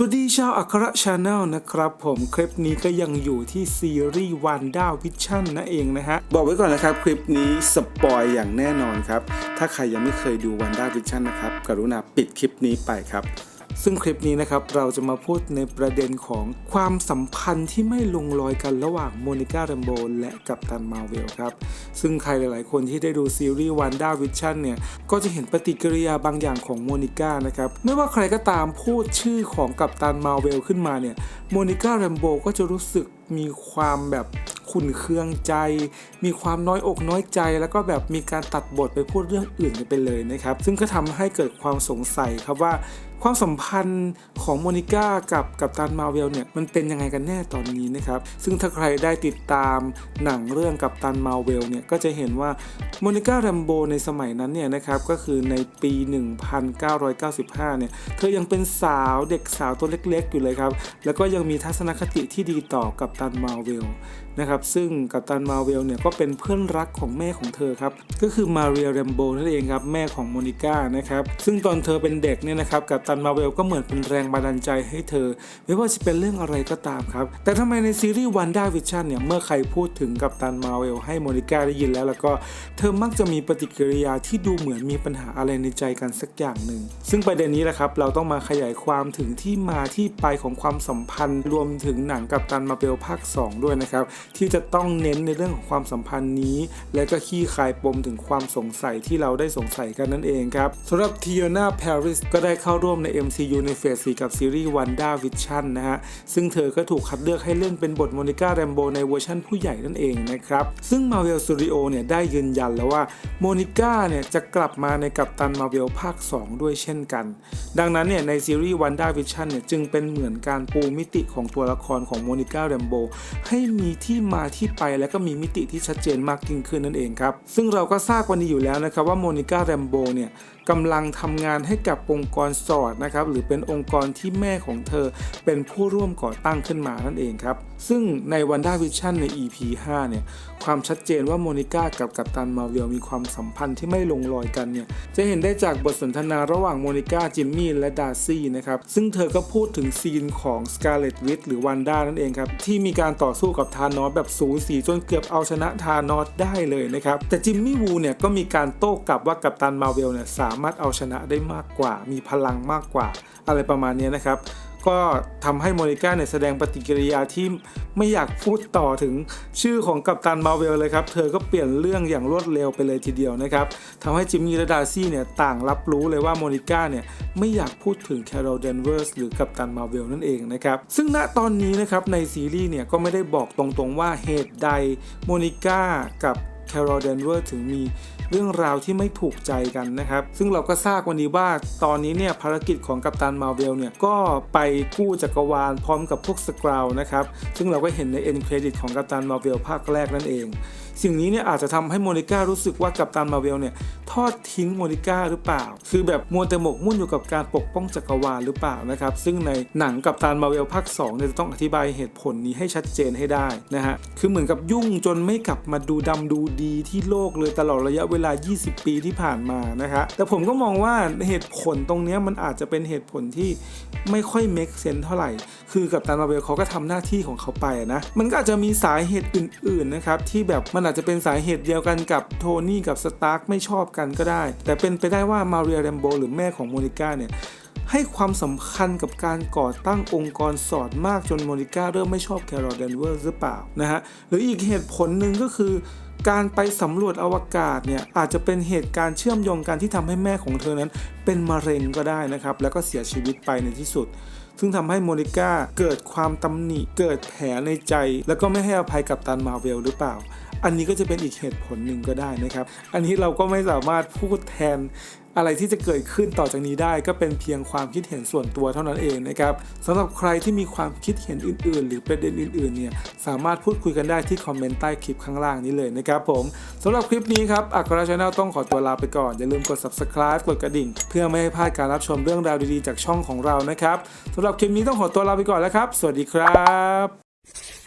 สวัสดีชาวอัครชาแนลนะครับผมคลิปนี้ก็ยังอยู่ที่ซีรีส์วันด้าวิชั่นนั่นเองนะฮะ บอกไว้ก่อนนะครับ คลิปนี้สปอยอย่างแน่นอนครับ ถ้าใครยังไม่เคยดูวันด้าวิชั่นนะครับ กรุณาปิดคลิปนี้ไปครับ ซึ่งคลิปนี้นะครับเราจะมาพูดในประเด็นของความสัมพันธ์ที่ไม่ลงรอยกันระหว่างโมนิก้าแรมโบและกัปตันมาเวลครับ ซึ่งใครหลาย ๆ คนที่ได้ดูซีรีส์วันด้าวิชั่นเนี่ย ก็จะเห็นปฏิกิริยาบางอย่างของโมนิก้านะครับ ไม่ว่าใครก็ตามพูดชื่อของกัปตันมาเวลขึ้นมาเนี่ยโมนิก้าแรมโบก็จะรู้สึก มีความแบบขุนเคืองใจ มีความน้อยอกน้อยใจ แล้วก็แบบมีการตัดบทไปพูดเรื่องอื่นไปเลยนะครับ ซึ่งก็ทำให้เกิดความสงสัยครับว่าความสัมพันธ์ของโมนิก้ากับกัปตันมาเวลเนี่ยมันเป็นยังไงกันแน่ตอนนี้นะครับ ซึ่งถ้าใครได้ติดตามหนังเรื่องกัปตันมาเวลเนี่ยก็จะเห็นว่าโมนิก้าแรมโบในสมัยนั้นเนี่ยนะครับก็คือในปี 1995 เนี่ยเธอยังเป็นสาวเด็กสาวตัวเล็กๆ อยู่เลยครับ แล้วก็ยังมีทัศนคติที่ดีต่อกัปตันมาเวลนะครับซึ่งกัปตันมาเวลเนี่ยก็เป็นเพื่อนรักของแม่ของเธอครับก็คือมาเรียแรมโบนั่นเองครับแม่ของโมนิก้านะครับซึ่งตอนเธอเป็นเด็กเนี่ยนะครับกัปตันมาเวลก็เหมือนเป็นแรงบันดาลใจให้เธอ ไม่ว่าจะเป็นเรื่องอะไรก็ตามครับแต่ทำไมในซีรีส์วันด้าวิชั่นเนี่ยเมื่อใครพูดถึงกัปตันมาเวลให้โมนิก้าได้ยินแล้ว แล้วก็เธอมักจะมีปฏิกิริยาที่ดูเหมือนมีปัญหาอะไรในใจกันสักอย่างหนึ่งซึ่งประเด็นนี้แหละครับเราต้องมาขยายความถึงที่มาที่ไปของความสัมพันธ์ รวมถึงหนังกัปตันมาเวลภาค 2 ด้วยนะครับ ที่จะต้องเน้นในเรื่องของความสัมพันธ์นี้ และก็ขี้คายปมถึงความสงสัยที่เราได้สงสัยกันนั่นเองครับสำหรับทีโอนาปาริสก็ได้เข้าร่วมใน MCU ในเฟส4กับซีรีส์วันด้าวิชั่นนะฮะ ซึ่งเธอก็ถูกคัดเลือกให้เล่นเป็นบทโมนิก้าแรมโบในเวอร์ชั่นผู้ใหญ่นั่นเองนะครับ ซึ่ง Marvel Studio เนี่ยได้ยืนยันแล้วว่าโมนิก้าเนี่ยจะกลับมาในกัปตันมาเวลภาค 2 ด้วยเช่นกัน ดังนั้นเนี่ยในซีรีส์วันด้าวิชั่นเนี่ยจึงเป็นเหมือนการปูมิติของตัวละครของโมนิก้าแรมโบให้มีที่มาที่ไปและก็มีมิติที่ชัดเจนมากยิ่งขึ้นนั่นเองครับ ซึ่งเราก็ทราบวันนี้อยู่แล้วนะครับว่าโมนิก้าแรมโบเนี่ยกำลังทำงานให้กับองค์กรสอดนะครับหรือเป็นองค์กรที่แม่ของเธอเป็นผู้ร่วมก่อตั้งขึ้นมานั่นเองครับ ซึ่งในวันด้าวิชั่นใน EP 5 เนี่ย ความชัดเจนว่าโมนิก้ากับกัปตันมาเวลมีความสัมพันธ์ที่ไม่ลงรอยกันเนี่ย จะเห็นได้จากบทสนทนาระหว่างโมนิก้าจิมมี่และดาร์ซี่นะครับ ซึ่งเธอก็พูดถึงซีนของสกาเลตวิทหรือวันด้านั่นเองครับ ที่มีมีการต่อสู้กับทานอสแบบสูสีจนเกือบเอาชนะทานอสได้เลยนะครับแต่จิมมี่วูเนี่ยก็มีการโต้กลับว่ากัปตันมาเวลเนี่ยสามารถเอาชนะได้มากกว่า มีพลังมากกว่า อะไรประมาณนี้นะครับ ก็ทำให้โมนิก้าเนี่ยแสดงปฏิกิริยาที่ไม่อยากพูดต่อถึงชื่อของกัปตันมาเวลเลยครับ เธอก็เปลี่ยนเรื่องอย่างรวดเร็วไปเลยทีเดียวนะครับทำให้จิมมี่และดาซี่เนี่ยต่างรับรู้เลยว่าโมนิก้าเนี่ยไม่อยากพูดถึงแคโรลเดนเวอร์สหรือกัปตันมาเวลนั่นเองนะครับ ซึ่งณตอนนี้นะครับในซีรีส์เนี่ยก็ไม่ได้บอกตรงๆว่าเหตุใดโมนิก้ากับ แคโรลเดนเวอร์ถึงมีเรื่องราวที่ไม่ถูกใจกันนะครับ ซึ่งเราก็ทราบวันนี้ว่าตอนนี้เนี่ยภารกิจของกัปตันมาเวลเนี่ย ก็ไปกู้จักรวาลพร้อมกับพวกสกราวนะครับ ซึ่งเราก็เห็นในเอ็นเครดิตของกัปตันมาเวลภาคแรกนั่นเอง สิ่งนี้เนี่ยอาจจะทำให้โมนิก้ารู้สึกว่ากัปตันมาเวลเนี่ยทอดทิ้งโมนิก้าหรือเปล่า คือแบบมัวแต่หมกมุ่นอยู่กับการปกป้องจักรวาลหรือเปล่านะครับ ซึ่งในหนังกัปตันมาเวลภาค2เนี่ยจะต้องอธิบายเหตุผลนี้ให้ชัดเจนให้ได้นะฮะ คือเหมือนกับยุ่งจนไม่กลับมาดูดำดูดีที่โลกเลยตลอดระยะเวลา 20 ปีที่ผ่านมานะคะแต่ผมก็มองว่าเหตุผลตรงนี้มันอาจจะเป็นเหตุผลที่ไม่ค่อย make sense เท่าไหร่ คือกัปตันมาเวลเขาก็ทำหน้าที่ของเขาไปนะ มันก็อาจจะมีสาเหตุอื่นๆนะครับที่แบบมันอาจจะเป็นสาเหตุเดียวกันกับโทนี่กับสตาร์กไม่ชอบกันก็ได้ แต่เป็นไปได้ว่ามาเรียแรมโบหรือแม่ของโมนิก้าเนี่ยให้ความสำคัญกับการก่อตั้งองค์กรสอดมากจนโมนิก้าเริ่มไม่ชอบแคโรลเดนเวอร์หรือเปล่านะฮะหรืออีกเหตุผลหนึ่งก็คือการไปสำรวจอวกาศเนี่ยอาจจะเป็นเหตุการณ์เชื่อมโยงกันที่ทำให้แม่ของเธอนั้นเป็นมะเร็งก็ได้นะครับ แล้วก็เสียชีวิตไปในที่สุด ซึ่งทำให้โมนิก้าเกิดความตำหนิเกิดแผลในใจ แล้วก็ไม่ให้อภัยกับตันมาเวลหรือเปล่า อันนี้ก็จะเป็นอีกเหตุผลหนึ่งก็ได้นะครับ อันนี้เราก็ไม่สามารถพูดแทนอะไรที่จะเกิดขึ้นต่อจากนี้ได้ก็เป็นเพียงความคิดเห็นส่วนตัวเท่านั้นเองนะครับสำหรับใครที่มีความคิดเห็นอื่น ๆ หรือประเด็นอื่น ๆ เนี่ยสามารถพูดคุยกันได้ที่คอมเมนต์ใต้คลิปข้างล่างนี้เลยนะครับผมสำหรับคลิปนี้ครับอัคราชาแนลต้องขอตัวลาไปก่อน อย่าลืมกด subscribe กดกระดิ่ง เพื่อไม่ให้พลาดการรับชมเรื่องราวดี ๆ จากช่องของเรานะครับสำหรับคลิปนี้ต้องขอตัวลาไปก่อนแล้วครับ สวัสดีครับ